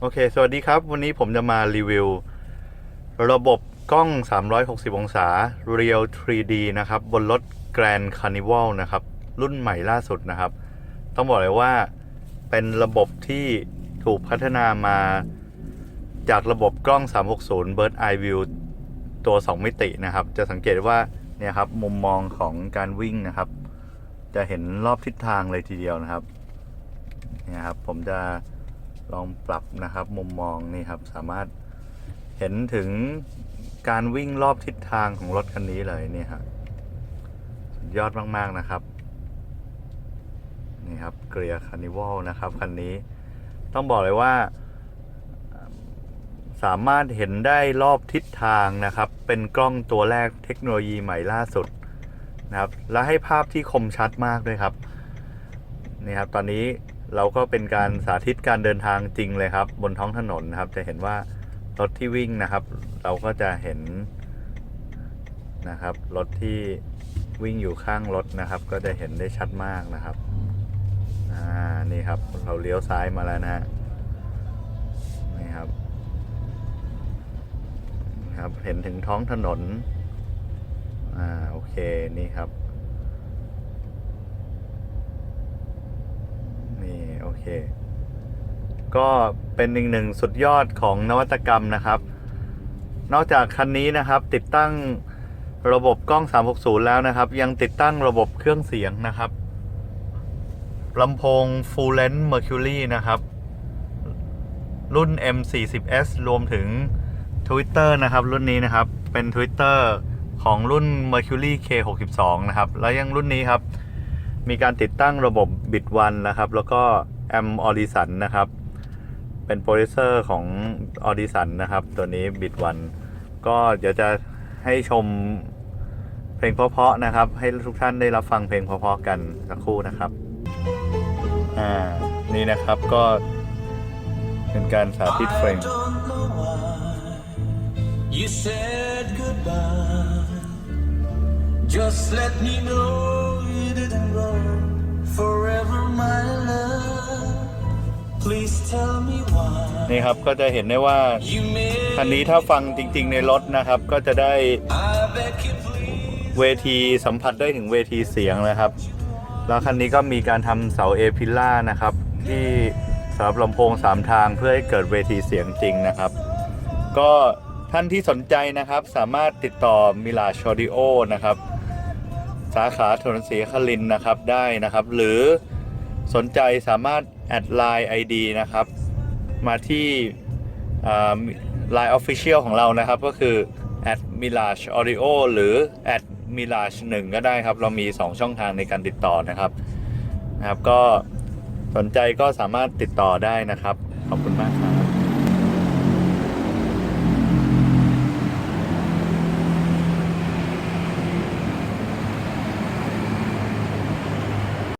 โอเค สวัสดีครับ วันนี้ผมจะมารีวิว ระบบกล้อง 360 องศา Real 3D นะครับ บนรถ Grand Carnival นะครับ รุ่นใหม่ล่าสุดนะครับ ต้องบอกเลยว่าเป็นระบบที่ถูกพัฒนามาจากระบบกล้อง 360 Bird Eye View ตัว 2 มิตินะครับ จะสังเกตว่าเนี่ยครับมุมมองของการวิ่งนะครับ จะเห็นรอบทิศทางเลยทีเดียวนะครับเนี่ยครับผมจะ ลองปรับนะครับมุมมองนี่ครับสามารถเห็นถึงการวิ่งรอบทิศทางของรถคันนี้เลยนี่ครับสุดยอดมากๆนะครับ นี่ครับเกลีย์คานิวัลนะครับคันนี้ต้องบอกเลยว่า สามารถเห็นได้รอบทิศทางนะครับ เป็นกล้องตัวแรกเทคโนโลยีใหม่ล่าสุดนะครับ และให้ภาพที่คมชัดมากด้วยครับ นี่ครับตอนนี้ เราก็เป็นการสาธิตการเดินทางจริงเลยครับ บนท้องถนนนะครับ จะเห็นว่ารถที่วิ่งนะครับ เราก็จะเห็นนะครับรถที่วิ่งอยู่ข้างรถนะครับ ก็จะเห็นได้ชัดมากนะครับอ่านี่ครับ เราเลี้ยวซ้ายมาแล้วนะฮะนี่ครับนะครับ เห็นถึงท้องถนนอ่าโอเคนี่ครับ นี่โอ เค ก็เป็นอีกหนึ่งสุดยอดของนวัตกรรมนะครับ นอกจากคันนี้นะครับ ติดตั้งระบบกล้อง 360 แล้วนะครับ ยังติดตั้งระบบเครื่องเสียงนะครับลำโพง Full Length Mercury นะครับ รุ่น M40S รวมถึง Twitter นะครับ รุ่นนี้นะครับ เป็น Twitter ของรุ่น Mercury K62 นะครับ แล้วยังรุ่นนี้ครับ มีการติดตั้งระบบ Bit One นะครับ แล้วก็ แอมออดิสันนะครับ เป็นโปรดิวเซอร์ของออดิสันนะครับ ตัวนี้ Bit One ก็เดี๋ยวจะให้ชมเพลงเพราะๆนะครับ ให้ทุกท่านได้รับฟังเพลงเพราะๆกันสักครู่นะครับอ่านี่นะครับก็เป็นการสาธิตเพลง you said goodbye. Just let me know you didn't go forever, my love. นี่ครับก็จะเห็นได้ว่า you made. คันนี้ถ้าฟังจริง ๆ ในรถนะครับ ก็จะได้ I beg you please. เวทีสัมผัสได้ถึงเวทีเสียงนะครับ แล้วคันนี้ก็มีการทำเสาเอพิล่านะครับ ที่สำหรับลำโพง3ทางเพื่อให้เกิดเวทีเสียงจริงนะครับ ก็ท่านที่สนใจนะครับ สามารถติดต่อมิลาชอดิโอนะครับ สาขาถนนศรีนครินทร์นะครับได้นะครับ หรือ สนใจสามารถแอดไลน์ ID นะครับ มาที่ไลน์ออฟฟิเชียลของเรานะครับ ก็คือ at mirage audio หรือ at mirage 1ก็ได้ครับ เรามี 2 ช่องทางในการติดต่อนะครับนะครับ ก็สนใจก็สามารถติดต่อได้นะครับ ขอบคุณมากครับ